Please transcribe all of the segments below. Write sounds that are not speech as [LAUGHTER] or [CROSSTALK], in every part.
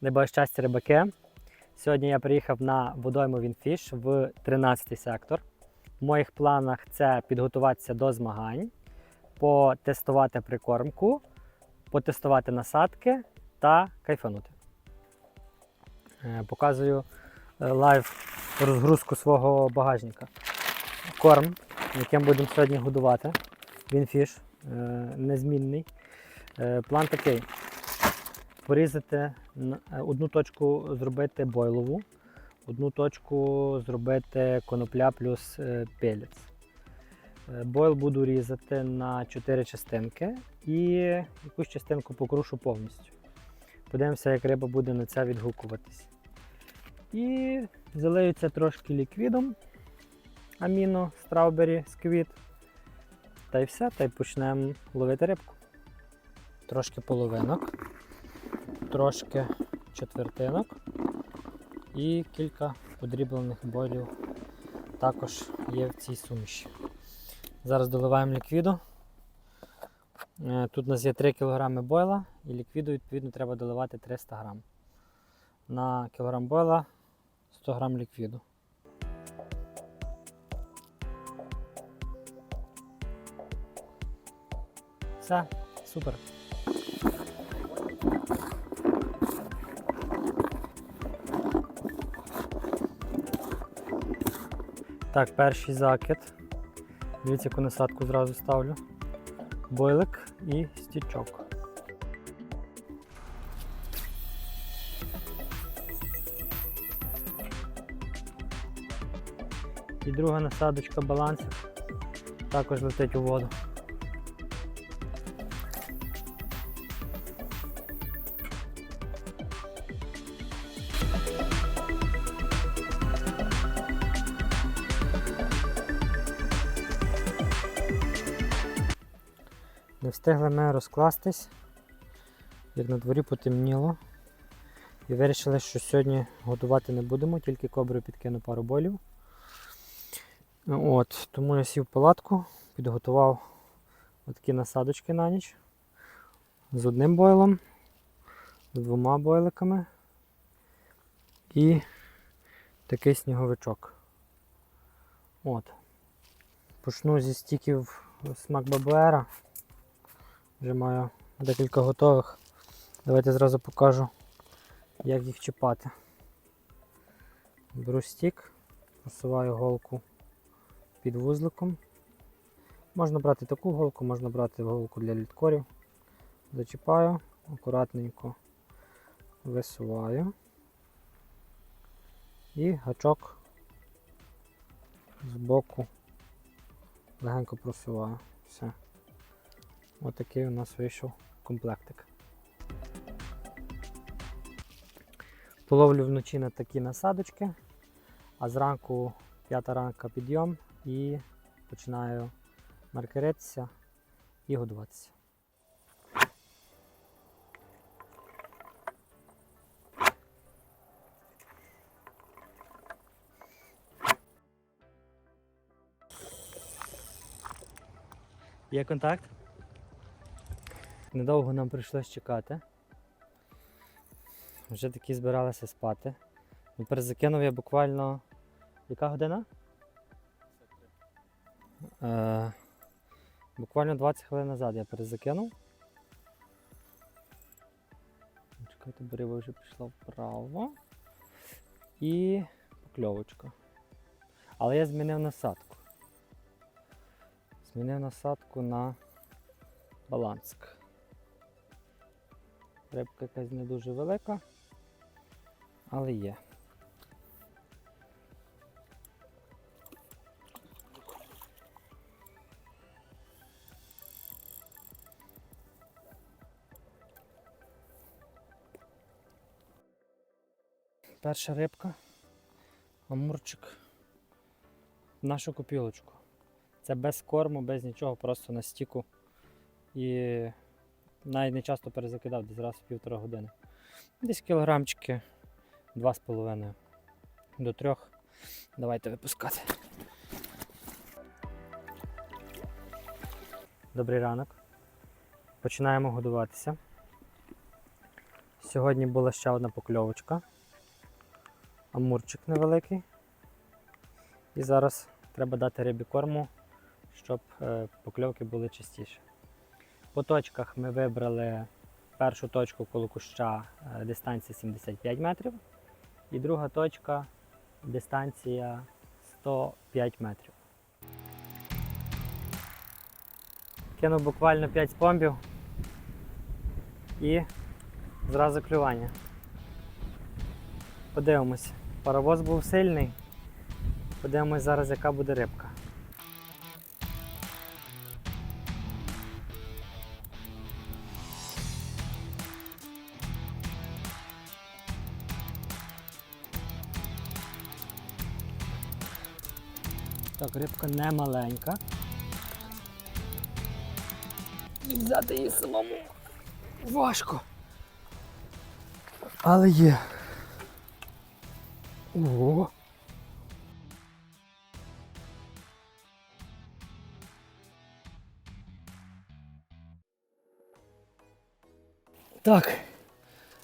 Небо щастя рибаки. Сьогодні я приїхав на водойму Вінфіш в 13-й сектор. В моїх планах це підготуватися до змагань, потестувати прикормку, потестувати насадки та кайфанути. Е, Показую е, лайв розгрузку свого багажника. Корм, яким будемо сьогодні годувати. Вінфіш е, незмінний. План такий: порізати е, одну точку зробити бойлову, одну точку зробити конопля плюс е, пелець. Е, Бойл буду різати на 4 частинки і якусь частинку покрушу повністю. Подивимося, як риба буде на це відгукуватись. І залию це трошки ліквідом аміно, страубері, сквіт. Та й все, та й почнемо ловити рибку. Трошки половинок, трошки четвертинок і кілька подріблених бойлів також є в цій суміші. Зараз доливаємо ліквіду. Е, Тут у нас є 3 кг бойла і ліквіду відповідно треба доливати 300 г. На кілограм бойла 100 г ліквіду. Все, супер. Так, перший закид. Дивіться, яку насадку зразу ставлю. Бойлик і стічок. І друга насадочка балансів також летить у воду. Не встигли ми розкластись, як на дворі потемніло. І вирішили, що сьогодні готувати не будемо, тільки коброю підкину пару болів. От, тому я сів палатку, підготував такі насадочки на ніч з одним бойлом, з двома бойликами і такий сніговичок. От. Почну зі стіків смак бабуера. Вже маю декілька готових. Давайте зразу покажу, як їх чіпати. Беру стік, просуваю голку під вузликом. Можна брати таку голку, можна брати голку для літкорів. Зачіпаю, акуратненько висуваю. І гачок з боку легенько просуваю. Все. Отакий у нас вийшов комплектик. Половлю вночі на такі насадочки, а зранку п'ята ранка підйом і починаю маркеритися і годуватися. Є контакт? Недовго нам прийшлось чекати. Вже такі збиралися спати. Ну, Перезакинув я буквально. Яка година? Е, буквально 20 хвилин назад я перезакинув. Чекайте, берева вже пішла вправо. І покльовочка. Але я змінив насадку. Змінив насадку на баланск. Рибка якась не дуже велика, але є. Перша рибка, амурчик в нашу копілочку. Це без корму, без нічого, просто на стіку. І навіть не часто перезакидав, десь раз в півтора години. Десь кілограмчики 2,5 до 3. Давайте випускати. Добрий ранок. Починаємо годуватися. Сьогодні була ще одна покльовочка. Амурчик невеликий. І зараз треба дати рибі корму, щоб е, покльовки були частіше. По точках ми вибрали першу точку коло куща е, дистанція 75 метрів. І друга точка дистанція 105 метрів. Кинув буквально 5 спомбів і зразу клювання. Подивимось. Паровоз був сильний. Подивимось зараз, яка буде рибка. Так, рибка не маленька. І взяти її самому важко. Але є. Ого. Так,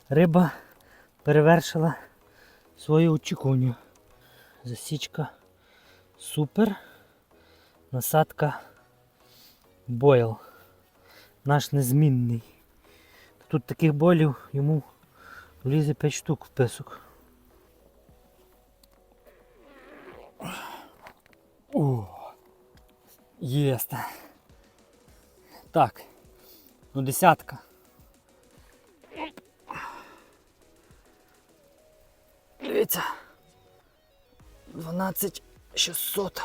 риба перевершила свою очікування. Засічка супер. Насадка бойл. Наш незмінний. Тут таких болів йому влізе 5 штук в писок. О, єсте. Так. Ну десятка. Дивіться. 12 600.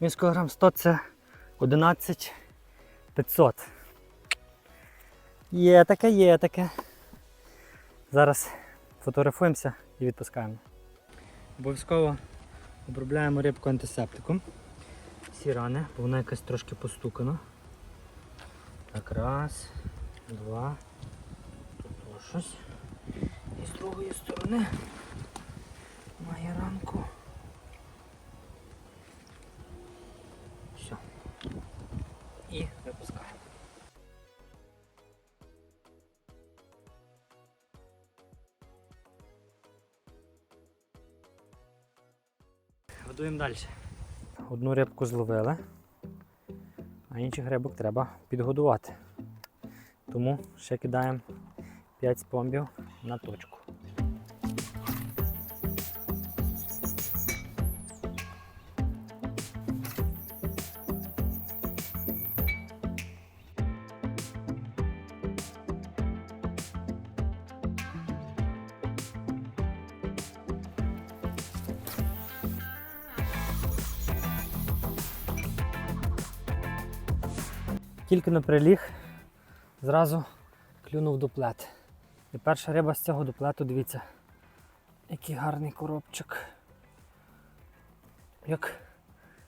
Він з кілограм 100 це 11 500. Є таке, є таке. Зараз фотографуємося і відпускаємо. Обов'язково обробляємо рибку антисептиком. Всі рани, бо вона якась трошки постукана. Так, раз, два. Тут щось. І з другої сторони має ранку. І випускаємо. Годуємо далі. Одну рибку зловили, а інших рибок треба підгодувати. Тому ще кидаємо 5 спомбів на точку. Тільки на приліг, зразу клюнув дуплет. І перша риба з цього дуплету, дивіться, який гарний коробчик. Як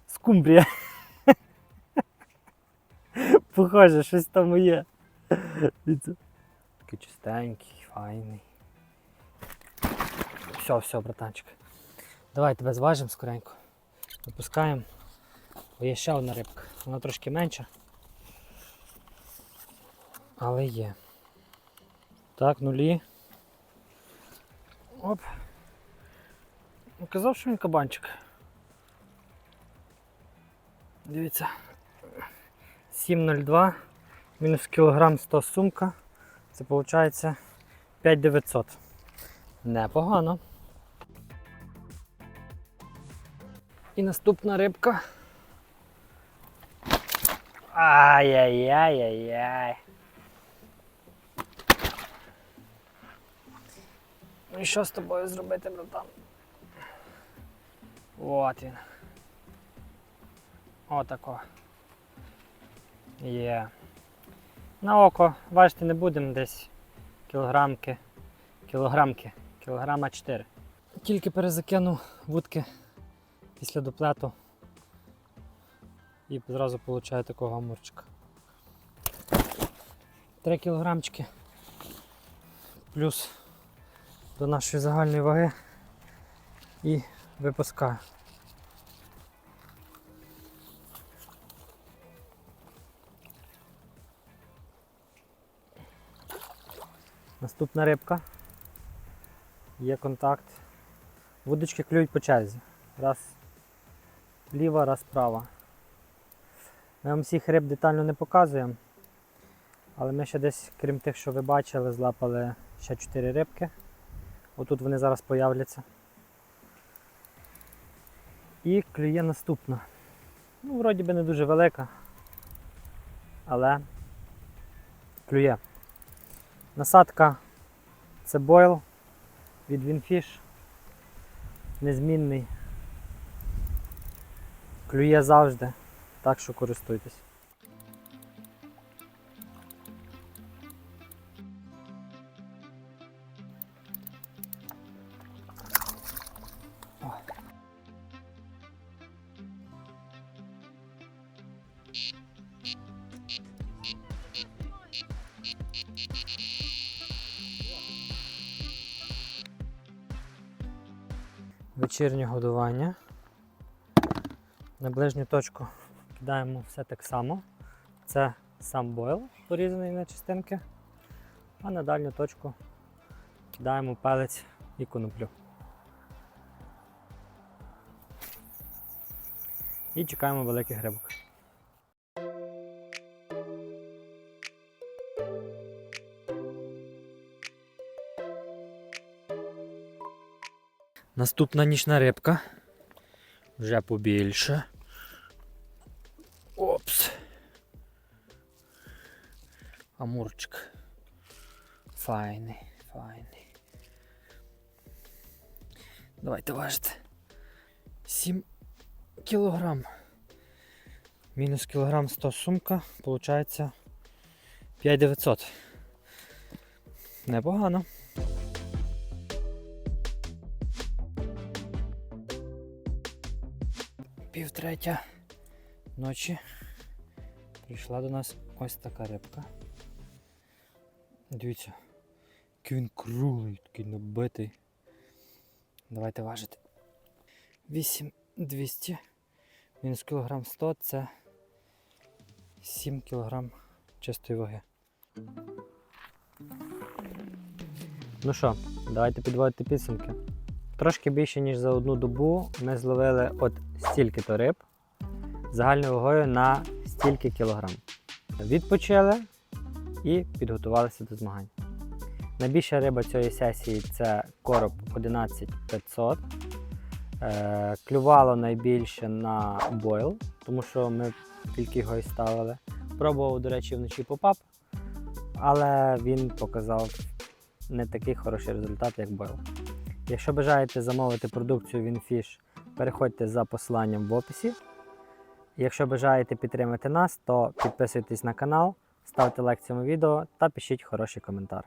скумбрія. [LAUGHS] Похоже, щось там є. Такий чистенький, файний. Все, все, братанчик. Давай тебе зважимо скоренько. Випускаємо. Бо є ще одна рибка. Вона трошки менша. Але є. Так, нулі. Оп. Ну, Казав, що він кабанчик. Дивіться. 7,02, мінус кілограм 100 сумка. Це виходить 5900. Непогано. І наступна рибка. Ай-яй-яй-яй-яй. Ну і що з тобою зробити, братан? От він. Отако. Є. На око, бачите, не будемо десь кілограмки. Кілограмки. Кілограма 4. Тільки перезакинув вудки після доплету і зразу получаю такого амурчика. 3 кілограмчики плюс до нашої загальної ваги і випускаю. Наступна рибка Є контакт. Вудочки клюють по черзі. Раз ліва, раз права. Ми вам всіх риб детально не показуємо. Але ми ще десь, крім тих, що ви бачили, злапали ще 4 рибки. Отут вони зараз появляться. І клює наступна. Ну, вроді би не дуже велика, але клює. Насадка це бойл від Winfish. Незмінний. Клює завжди, так що користуйтесь. Вечірнє годування. На ближню точку кидаємо все так само. Це сам бойл порізаний на частинки. А на дальню точку кидаємо пелець і коноплю. І чекаємо великих грибок. Наступна нічна рибка. Вже побільше. Опс. Амурчик. Файний, файний. Давайте важити. 7 кілограм. Мінус кілограм 100 сумка. Получається 5900. Непогано. Третя ночі прийшла до нас ось така рибка. Дивіться, який він круглий, такий набитий. Давайте важити. 8200 мінус кілограм 100 це 7 кілограм чистої ваги. Ну що, давайте підводити підсумки. Трошки більше, ніж за одну добу ми зловили от стільки-то риб загальною вагою на стільки кілограм. Відпочили і підготувалися до змагань. Найбільша риба цієї сесії це короб 11500. Е, клювало найбільше на бойл, тому що ми тільки його і ставили. Пробував, до речі, вночі попап, але він показав не такий хороший результат, як бойл. Якщо бажаєте замовити продукцію Winfish, переходьте за посиланням в описі. Якщо бажаєте підтримати нас, то підписуйтесь на канал, ставте лайк цьому відео та пишіть хороший коментар.